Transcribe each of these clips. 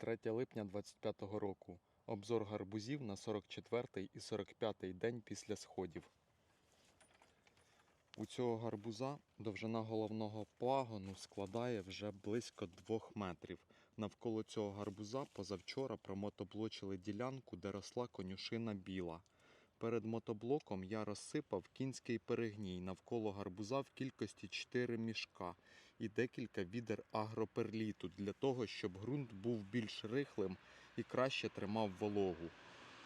3 липня 2025 року. Обзор гарбузів на 44 і 45 день після сходів. У цього гарбуза довжина головного пагону складає вже близько 2 метрів. Навколо цього гарбуза позавчора промотоблочили ділянку, де росла конюшина біла. Перед мотоблоком я розсипав кінський перегній навколо гарбуза в кількості 4 мішка і декілька відер агроперліту для того, щоб ґрунт був більш рихлим і краще тримав вологу.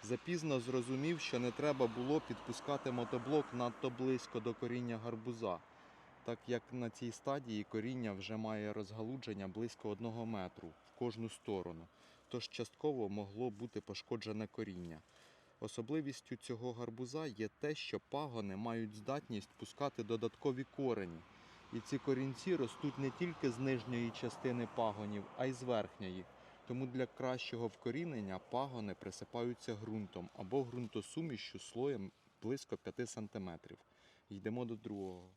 Запізно зрозумів, що не треба було підпускати мотоблок надто близько до коріння гарбуза, так як на цій стадії коріння вже має розгалудження близько 1 метру в кожну сторону, тож частково могло бути пошкоджене коріння. Особливістю цього гарбуза є те, що пагони мають здатність пускати додаткові корені. І ці корінці ростуть не тільки з нижньої частини пагонів, а й з верхньої. Тому для кращого вкорінення пагони присипаються ґрунтом або ґрунтосумішю слоєм близько 5 см. Йдемо до другого.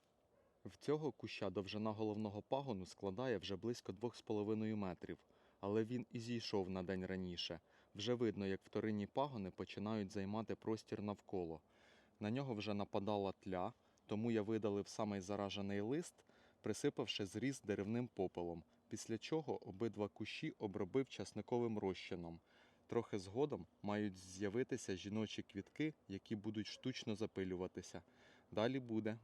В цього куща довжина головного пагону складає вже близько 2,5 метрів, але він і зійшов на день раніше. Вже видно, як вторинні пагони починають займати простір навколо. На нього вже нападала тля, тому я видалив самий заражений лист, присипавши зріз деревним попелом, після чого обидва кущі обробив часниковим розчином. Трохи згодом мають з'явитися жіночі квітки, які будуть штучно запилюватися. Далі буде.